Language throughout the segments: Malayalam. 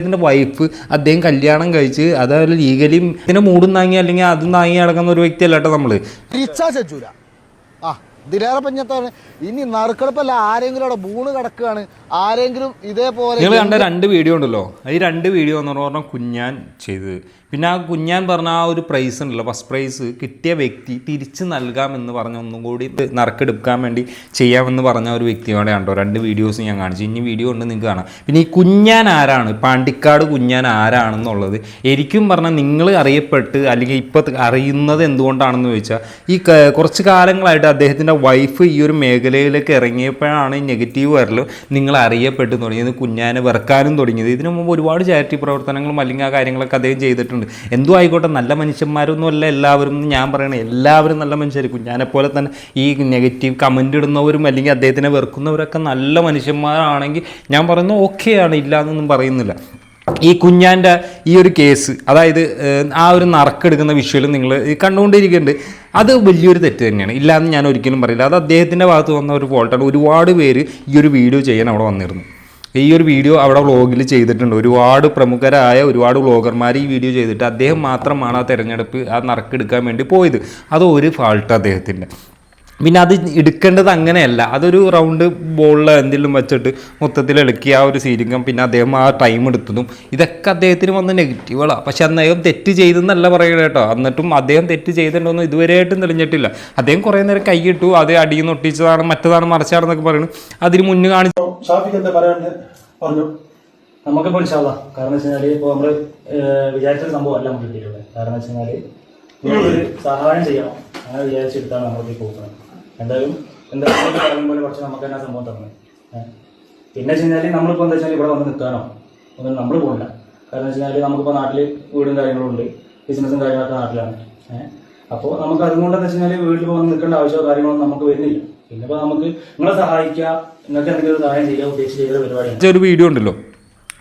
ഇതിന്റെ വൈഫ് അദ്ദേഹം കല്യാണം കഴിച്ച് അതായത് ലീഗലിയും ഇതിനെ മൂടും താങ്ങി അല്ലെങ്കിൽ അതും താങ്ങി നടക്കുന്ന ഒരു വ്യക്തിയല്ല കേട്ടോ തിരിച്ചാ ചെച്ചൂല പഞ്ഞത്താണ് ഇനി നറുക്കെടുപ്പല്ല ആരെങ്കിലും അവിടെ ബൂണ് കിടക്കുകയാണ്. ആരെങ്കിലും ഇതേപോലെ നിങ്ങൾ കണ്ട രണ്ട് വീഡിയോ ഉണ്ടല്ലോ? ഈ രണ്ട് വീഡിയോ എന്ന് പറഞ്ഞാൽ കുഞ്ഞാൻ ചെയ്തത്. പിന്നെ ആ കുഞ്ഞാൻ പറഞ്ഞ ആ ഒരു പ്രൈസ് ഉണ്ടല്ലോ ഫസ്റ്റ് പ്രൈസ് കിട്ടിയ വ്യക്തി തിരിച്ച് നൽകാമെന്ന് പറഞ്ഞ ഒന്നും കൂടി നറുക്കെടുക്കാൻ വേണ്ടി ചെയ്യാമെന്ന് പറഞ്ഞ ഒരു വ്യക്തിയോടെ കണ്ടോ? രണ്ട് വീഡിയോസ് ഞാൻ കാണിച്ചു. ഇനി വീഡിയോ ഉണ്ട് നിങ്ങൾക്ക് കാണാം. പിന്നെ ഈ കുഞ്ഞാൻ ആരാണ്? പാണ്ടിക്കാട് കുഞ്ഞാൻ ആരാണെന്നുള്ളത് എനിക്കും പറഞ്ഞാൽ നിങ്ങൾ അറിയപ്പെട്ട് അല്ലെങ്കിൽ ഇപ്പോൾ അറിയുന്നത് എന്തുകൊണ്ടാണെന്ന് ചോദിച്ചാൽ ഈ കുറച്ച് കാലങ്ങളായിട്ട് അദ്ദേഹത്തിന്റെ വൈഫ് ഈ ഒരു മേഖലയിലേക്ക് ഇറങ്ങിയപ്പോഴാണ് നെഗറ്റീവ് വരലും നിങ്ങൾ അറിയപ്പെട്ടു തുടങ്ങിയത് കുഞ്ഞാനെ വെറുക്കാനും തുടങ്ങിയത്. ഇതിനു മുമ്പ് ഒരുപാട് ചാരിറ്റി പ്രവർത്തനങ്ങളും അല്ലെങ്കിൽ ആ കാര്യങ്ങളൊക്കെ അദ്ദേഹം ചെയ്തിട്ടുണ്ട്. എന്തോ ആയിക്കോട്ടെ നല്ല മനുഷ്യന്മാരൊന്നും അല്ല എല്ലാവരും ഞാൻ പറയണേ. എല്ലാവരും നല്ല മനുഷ്യർ കുഞ്ഞാനെ പോലെ തന്നെ ഈ നെഗറ്റീവ് കമന്റ് ഇടുന്നവരും അല്ലെങ്കിൽ അദ്ദേഹത്തിനെ വെറുക്കുന്നവരൊക്കെ നല്ല മനുഷ്യന്മാരാണെങ്കിൽ ഞാൻ പറയുന്നത് ഓക്കെയാണ് ഇല്ല എന്നൊന്നും പറയുന്നില്ല. ഈ കുഞ്ഞാന്റെ ഈ ഒരു കേസ് അതായത് ആ ഒരു നറക്കെടുക്കുന്ന വിഷ്വൽ നിങ്ങൾ കണ്ടുകൊണ്ടിരിക്കുന്നുണ്ട്. അത് വലിയൊരു തെറ്റ് തന്നെയാണ്. ഇല്ലാന്ന് ഞാൻ ഒരിക്കലും പറയില്ല. അത് അദ്ദേഹത്തിന്റെ ഭാഗത്ത് വന്ന ഒരു ഫോൾട്ടാണ് ഒരുപാട് പേര് ഈ ഒരു വീഡിയോ ചെയ്യാൻ അവിടെ വന്നിരുന്നു. ഈ ഒരു വീഡിയോ അവിടെ വ്ളോഗിൽ ചെയ്തിട്ടുണ്ട്. ഒരുപാട് പ്രമുഖരായ ഒരുപാട് വ്ളോഗർമാർ ഈ വീഡിയോ ചെയ്തിട്ട് അദ്ദേഹം മാത്രമാണ് ആ തെരഞ്ഞെടുപ്പ് ആ നറുക്കെടുക്കാൻ വേണ്ടി പോയത്. അത് ഒരു ഫാൾട്ട് അദ്ദേഹത്തിന്റെ. പിന്നെ അത് എടുക്കേണ്ടത് അങ്ങനെയല്ല. അതൊരു റൗണ്ട് ബോളിൽ എന്തെങ്കിലും വെച്ചിട്ട് മൊത്തത്തിൽ ഇളക്കിയ ആ ഒരു സീരിങ്ങും പിന്നെ അദ്ദേഹം ആ ടൈം എടുത്തതും ഇതൊക്കെ അദ്ദേഹത്തിന് വന്ന നെഗറ്റീവുകളാണ് പക്ഷെ അദ്ദേഹം തെറ്റ് ചെയ്തെന്നല്ല പറയുന്നത് കേട്ടോ. എന്നിട്ടും അദ്ദേഹം തെറ്റ് ചെയ്തിട്ടുണ്ടോന്നും ഇതുവരെയായിട്ടും തെളിഞ്ഞിട്ടില്ല. അദ്ദേഹം കുറേ നേരം കൈയിട്ടു അത് അടിയിൽ നിന്ന് ഒട്ടിച്ചതാണ് മറ്റതാണ് മറിച്ചാണെന്നൊക്കെ പറയുന്നു അതിന് മുന്നേ കാണിച്ചു ഷാഫിക്ക് എന്താ പറയാണ്ട് പറഞ്ഞു. നമുക്കിപ്പോൾ ഇൻഷാല്ല കാരണം വെച്ച് കഴിഞ്ഞാൽ ഇപ്പോൾ നമ്മൾ വിചാരിച്ച സംഭവം അല്ല നമുക്ക് കിട്ടിയിട്ടുള്ളത്. കാരണം വെച്ച് കഴിഞ്ഞാൽ സഹായം ചെയ്യണം. അങ്ങനെ വിചാരിച്ചെടുത്താണ് നമ്മൾക്ക് പോകുന്നത് എന്തായാലും എന്തായാലും പോലെ കുറച്ച് നമുക്ക് തന്നെ സംഭവം തന്നെ പിന്നെ വെച്ച് കഴിഞ്ഞാൽ നമ്മളിപ്പോൾ എന്താ വെച്ചാൽ ഇവിടെ വന്ന് നിൽക്കാനോ ഒന്നും നമ്മൾ പോകില്ല കാരണം വെച്ച് കഴിഞ്ഞാൽ നമുക്കിപ്പോൾ നാട്ടിൽ വീടും കാര്യങ്ങളും ഉണ്ട്. ബിസിനസ്സും കാര്യങ്ങളൊക്കെ നാട്ടിലാണ്. അപ്പോൾ നമുക്ക് അതുകൊണ്ട് എന്താ വെച്ച് കഴിഞ്ഞാൽ വീട്ടിൽ വന്ന് നിൽക്കേണ്ട ആവശ്യമോ കാര്യങ്ങളൊന്നും നമുക്ക് വരുന്നില്ല. പിന്നെ ഇപ്പോൾ നമുക്ക് നിങ്ങളെ സഹായിക്കുക നിങ്ങൾക്ക് എന്തെങ്കിലും സഹായം ചെയ്യുക ഉദ്ദേശിച്ച് ചെയ്ത പരിപാടിയാണ്. ഒരു വീഡിയോ ഉണ്ടല്ലോ.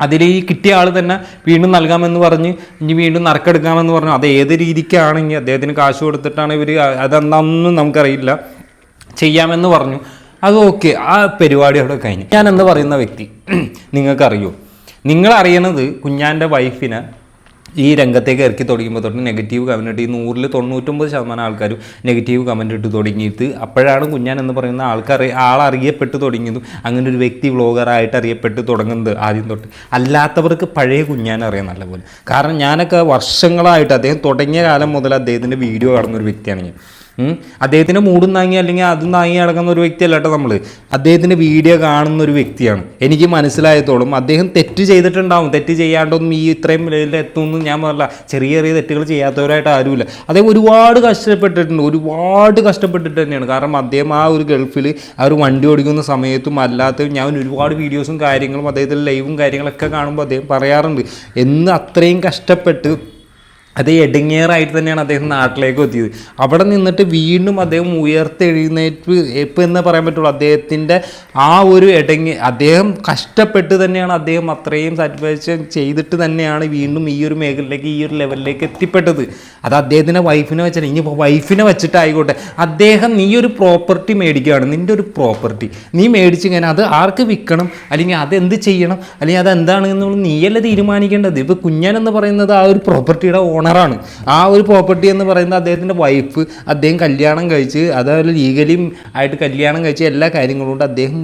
അതിൽ ഈ കിട്ടിയ ആൾ തന്നെ വീണ്ടും നൽകാമെന്ന് പറഞ്ഞ് ഇനി വീണ്ടും നറുക്കെടുക്കാമെന്ന് പറഞ്ഞു അത് ഏത് രീതിക്കാണെങ്കിൽ അദ്ദേഹത്തിന് കാശ് കൊടുത്തിട്ടാണ് ഇവർ അതെന്താണെന്നും നമുക്കറിയില്ല. ചെയ്യാമെന്ന് പറഞ്ഞു. അത് ഓക്കെ. ആ പരിപാടി അവിടെ കഴിഞ്ഞു. ഞാൻ എന്ന് പറയുന്ന വ്യക്തി നിങ്ങൾക്കറിയോ? നിങ്ങളറിയണത് കുഞ്ഞാന്റെ വൈഫിനെ ഈ രംഗത്തേക്ക് ഇറക്കി തുടങ്ങുമ്പോൾ തൊട്ട് നെഗറ്റീവ് കമന്റ് ഈ നൂറിൽ തൊണ്ണൂറ്റൊമ്പത് ശതമാനം ആൾക്കാരും നെഗറ്റീവ് കമന്റ് ഇട്ട് തുടങ്ങിയിട്ട് അപ്പോഴാണ് കുഞ്ഞാൻ എന്ന് പറയുന്ന ആൾക്കാർ ആളറിയപ്പെട്ട് തുടങ്ങിയതും അങ്ങനെ ഒരു വ്യക്തി വ്ളോഗറായിട്ട് അറിയപ്പെട്ട് തുടങ്ങുന്നത് ആദ്യം തൊട്ട്. അല്ലാത്തവർക്ക് പഴയ കുഞ്ഞാൻ അറിയാം നല്ലപോലെ. കാരണം ഞാനൊക്കെ വർഷങ്ങളായിട്ട് അദ്ദേഹം തുടങ്ങിയ കാലം മുതൽ അദ്ദേഹത്തിന്റെ വീഡിയോ കാണുന്ന ഒരു വ്യക്തിയാണ് ഞാൻ. അദ്ദേഹത്തിന്റെ മൂടും താങ്ങി അല്ലെങ്കിൽ അതും താങ്ങി നടക്കുന്ന ഒരു വ്യക്തിയല്ല കേട്ടോ നമ്മൾ അദ്ദേഹത്തിന്റെ വീഡിയോ കാണുന്ന ഒരു വ്യക്തിയാണ്. എനിക്ക് മനസ്സിലായത്തോളം അദ്ദേഹം തെറ്റ് ചെയ്തിട്ടുണ്ടാവും. തെറ്റ് ചെയ്യാണ്ടൊന്നും ഈ ഇത്രയും ലെവലിൽ എത്തുമെന്ന് ഞാൻ പറഞ്ഞില്ല. ചെറിയ ചെറിയ തെറ്റുകൾ ചെയ്യാത്തവരായിട്ട് ആരുമില്ല. അദ്ദേഹം ഒരുപാട് കഷ്ടപ്പെട്ടിട്ടുണ്ട്. ഒരുപാട് കഷ്ടപ്പെട്ടിട്ട് തന്നെയാണ്. കാരണം അദ്ദേഹം ആ ഒരു ഗൾഫിൽ ആ ഒരു വണ്ടി ഓടിക്കുന്ന സമയത്തും അല്ലാത്ത ഞാൻ ഒരുപാട് വീഡിയോസും കാര്യങ്ങളും അദ്ദേഹത്തിന്റെ ലൈവും കാര്യങ്ങളൊക്കെ കാണുമ്പോൾ അദ്ദേഹം പറയാറുണ്ട്. എന്ന് അത്രയും കഷ്ടപ്പെട്ട് അത് എടിങ്ങേറായിട്ട് തന്നെയാണ് അദ്ദേഹം നാട്ടിലേക്ക് എത്തിയത്. അവിടെ നിന്നിട്ട് വീണ്ടും അദ്ദേഹം ഉയർത്തെഴുന്നേറ്റ് ഇപ്പം എന്ന് പറയാൻ പറ്റുള്ളൂ അദ്ദേഹത്തിന്റെ ആ ഒരു എടങ്ങി അദ്ദേഹം കഷ്ടപ്പെട്ട് തന്നെയാണ് അദ്ദേഹം അത്രയും സാറ്റിസ്ഫാക്ഷൻ ചെയ്തിട്ട് തന്നെയാണ് വീണ്ടും ഈ ഒരു മേഖലയിലേക്ക് ഈ ഒരു ലെവലിലേക്ക് എത്തിപ്പെട്ടത്. അത് അദ്ദേഹത്തിന്റെ വൈഫിനെ വെച്ചാൽ ഇനി വൈഫിനെ വെച്ചിട്ടായിക്കോട്ടെ. അദ്ദേഹം നീ ഒരു പ്രോപ്പർട്ടി മേടിക്കുകയാണ്. നിന്റെ ഒരു പ്രോപ്പർട്ടി നീ മേടിച്ച് കഴിഞ്ഞാൽ അത് ആർക്ക് വിൽക്കണം? അല്ലെങ്കിൽ അത് എന്ത് ചെയ്യണം? അല്ലെങ്കിൽ അത് എന്താണ് എന്നുള്ളത് നീയല്ലേ തീരുമാനിക്കേണ്ടത്. ഇപ്പോൾ കുഞ്ഞൻ എന്ന് പറയുന്നത് ആ ഒരു പ്രോപ്പർട്ടിയുടെ ഓണറാണ് ആ ഒരു പ്രോപ്പർട്ടി എന്ന് പറയുന്നത് അദ്ദേഹത്തിന്റെ വൈഫ് അദ്ദേഹം കല്യാണം കഴിച്ച് അതായത് ലീഗലിയും ആയിട്ട് കല്യാണം കഴിച്ച് എല്ലാ കാര്യങ്ങളും കൊണ്ട് അദ്ദേഹം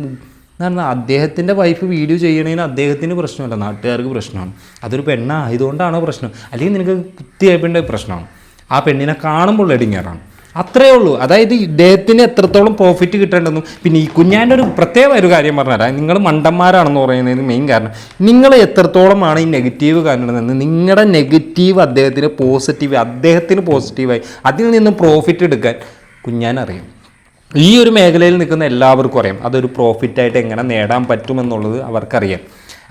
എന്താണ് അദ്ദേഹത്തിന്റെ വൈഫ് വീഡിയോ ചെയ്യണതിന് അദ്ദേഹത്തിന് പ്രശ്നമല്ല. നാട്ടുകാർക്ക് പ്രശ്നമാണ്. അതൊരു പെണ്ണായതുകൊണ്ടാണോ പ്രശ്നം. അല്ലെങ്കിൽ നിനക്ക് കുത്തിയപ്പേണ്ട പ്രശ്നമാണ്. ആ പെണ്ണിനെ കാണുമ്പോൾ എടിങ്ങാറാണ് അത്രേ ഉള്ളൂ. അതായത് ഇദ്ദേഹത്തിന് എത്രത്തോളം പ്രോഫിറ്റ് കിട്ടേണ്ടെന്നും പിന്നെ ഈ കുഞ്ഞാന്റെ ഒരു പ്രത്യേക ഒരു കാര്യം പറഞ്ഞുതരാം. നിങ്ങൾ മണ്ടന്മാരാണെന്ന് പറയുന്നതിന് മെയിൻ കാരണം നിങ്ങൾ എത്രത്തോളമാണ് ഈ നെഗറ്റീവ് കാണുന്നതെന്ന് നിങ്ങളുടെ നെഗറ്റീവ് അദ്ദേഹത്തിന് പോസിറ്റീവ് അദ്ദേഹത്തിന് പോസിറ്റീവായി അതിൽ നിന്ന് പ്രോഫിറ്റ് എടുക്കാൻ കുഞ്ഞാൻ അറിയും. ഈ ഒരു മേഖലയിൽ നിൽക്കുന്ന എല്ലാവർക്കും അറിയാം. അതൊരു പ്രോഫിറ്റായിട്ട് എങ്ങനെ നേടാൻ പറ്റുമെന്നുള്ളത് അവർക്കറിയാം.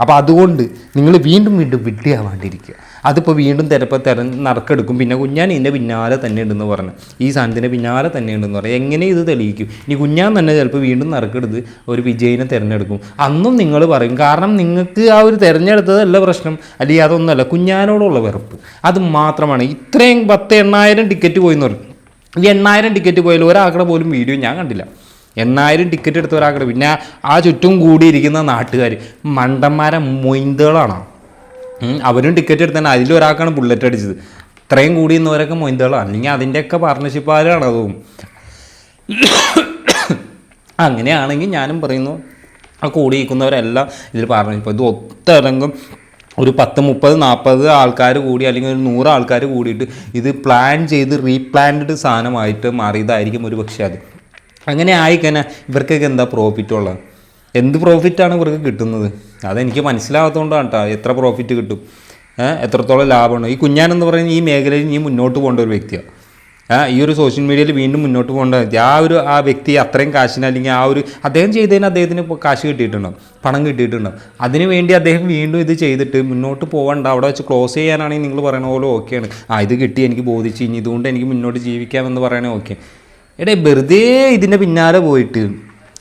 അപ്പോൾ അതുകൊണ്ട് നിങ്ങൾ വീണ്ടും വീണ്ടും വിഡ്ഢിയാവാണ്ടിരിക്കുക. അതിപ്പോൾ വീണ്ടും തിരപ്പ് തെര നറുക്കെടുക്കും. പിന്നെ കുഞ്ഞാൻ ഇതിന്റെ പിന്നാലെ തന്നെ ഉണ്ടെന്ന് പറഞ്ഞു. ഈ സാധനത്തിന്റെ പിന്നാലെ തന്നെ ഉണ്ടെന്ന് പറഞ്ഞു. എങ്ങനെ ഇത് തെളിയിക്കും? ഇനി കുഞ്ഞാൻ തന്നെ ചിലപ്പോൾ വീണ്ടും നറുക്കെടുത്ത് ഒരു വിജയിനെ തിരഞ്ഞെടുക്കും. അന്നും നിങ്ങൾ പറയും. കാരണം നിങ്ങൾക്ക് ആ ഒരു തിരഞ്ഞെടുത്തതല്ല പ്രശ്നം. അല്ലെങ്കിൽ അതൊന്നുമല്ല. കുഞ്ഞാനോടുള്ള വെറുപ്പ്. അത് മാത്രമാണ്. ഇത്രയും പത്ത് എണ്ണായിരം ടിക്കറ്റ് പോയി എന്ന് പറയും ഈ എണ്ണായിരം ടിക്കറ്റ് പോയാലും ഒരാളുടെ പോലും വീഡിയോ ഞാൻ കണ്ടില്ല. എണ്ണായിരം ടിക്കറ്റ് എടുത്ത ഒരാളുടെ പിന്നെ ആ ചുറ്റും കൂടിയിരിക്കുന്ന നാട്ടുകാർ മണ്ടന്മാരെ മൊയ്ന്തകളാണ്. അവരും ടിക്കറ്റ് എടുത്താൽ അതിലൊരാൾക്കാണ് ബുള്ളറ്റ് അടിച്ചത്. ഇത്രയും കൂടി എന്നവരൊക്കെ മൊയ്തകളാണ് അല്ലെങ്കിൽ അതിന്റെയൊക്കെ പാർട്ട്ണർഷിപ്പുകാരാണ് അതും? അങ്ങനെയാണെങ്കിൽ ഞാനും പറയുന്നു ആ കൂടി നിൽക്കുന്നവരെല്ലാം ഇതിൽ പാർട്ണർഷിപ്പ് ഇത് ഒത്തിറങ്ങും. ഒരു പത്ത് മുപ്പത് നാൽപ്പത് ആൾക്കാർ കൂടി അല്ലെങ്കിൽ ഒരു നൂറ് ആൾക്കാർ കൂടിയിട്ട് ഇത് പ്ലാൻ ചെയ്ത് റീപ്ലാൻഡ് സാധനമായിട്ട് മാറിയതായിരിക്കും ഒരു പക്ഷേ അത്. അങ്ങനെ ആയിക്കഴിഞ്ഞാൽ ഇവർക്കൊക്കെ എന്താ പ്രോഫിറ്റ് ഉള്ളത്? എന്ത് പ്രോഫിറ്റാണ് ഇവർക്ക് കിട്ടുന്നത്? അതെനിക്ക് മനസ്സിലാകാത്തതുകൊണ്ടാണ് കേട്ടോ എത്ര പ്രോഫിറ്റ് കിട്ടും? എത്രത്തോളം ലാഭമാണ്? ഈ കുഞ്ഞാൻ എന്ന് പറയുന്ന ഈ മേഖലയിൽ നീ മുന്നോട്ട് പോകേണ്ട ഒരു വ്യക്തിയാണ് ഈ ഒരു സോഷ്യൽ മീഡിയയിൽ വീണ്ടും മുന്നോട്ട് പോകേണ്ട വ്യക്തി. ആ ഒരു ആ വ്യക്തി അത്രയും കാശിന് അല്ലെങ്കിൽ ആ ഒരു അദ്ദേഹം ചെയ്തതിന് അദ്ദേഹത്തിന് കാശ് കിട്ടിയിട്ടുണ്ടാവും. പണം കിട്ടിയിട്ടുണ്ടാവും. അതിന് വേണ്ടി അദ്ദേഹം വീണ്ടും ഇത് ചെയ്തിട്ട് മുന്നോട്ട് പോകണ്ട അവിടെ വെച്ച് ക്ലോസ് ചെയ്യാനാണെങ്കിൽ നിങ്ങൾ പറയണ പോലെ ഓക്കെയാണ് ആ ഇത് കിട്ടി എനിക്ക് ബോധിച്ച്. ഇനി ഇതുകൊണ്ട് എനിക്ക് മുന്നോട്ട് ജീവിക്കാമെന്ന് പറയണേ ഓക്കെ എടേ വെറുതെ ഇതിന്റെ പിന്നാലെ പോയിട്ട്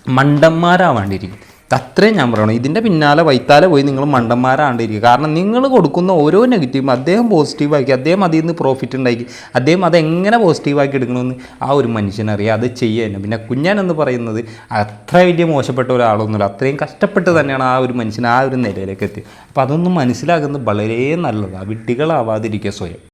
മണ്ടന്മാരാവാണ്ടിരിക്കും. അത്രയും ഞാൻ പറയണം. ഇതിന്റെ പിന്നാലെ വൈത്താലെ പോയി നിങ്ങൾ മണ്ടന്മാരാണ്ടിരിക്കുക കാരണം നിങ്ങൾ കൊടുക്കുന്ന ഓരോ നെഗറ്റീവും അദ്ദേഹം പോസിറ്റീവാക്കി അദ്ദേഹം അതിൽ നിന്ന് പ്രോഫിറ്റ് ഉണ്ടാക്കി അദ്ദേഹം അതെങ്ങനെ പോസിറ്റീവാക്കി എടുക്കണമെന്ന് ആ ഒരു മനുഷ്യനറിയാം അത് ചെയ്യാനും പിന്നെ കുഞ്ഞാൻ എന്ന് പറയുന്നത് അത്ര വലിയ മോശപ്പെട്ട ഒരാളൊന്നുമില്ല. അത്രയും കഷ്ടപ്പെട്ട് തന്നെയാണ് ആ ഒരു മനുഷ്യൻ ആ ഒരു നിലയിലേക്ക് എത്തിയത്. അപ്പോൾ അതൊന്നും മനസ്സിലാക്കുന്നത് വളരെ നല്ലതാണ് വിഡ്ഢികളാവാതിരിക്കുക സ്വയം.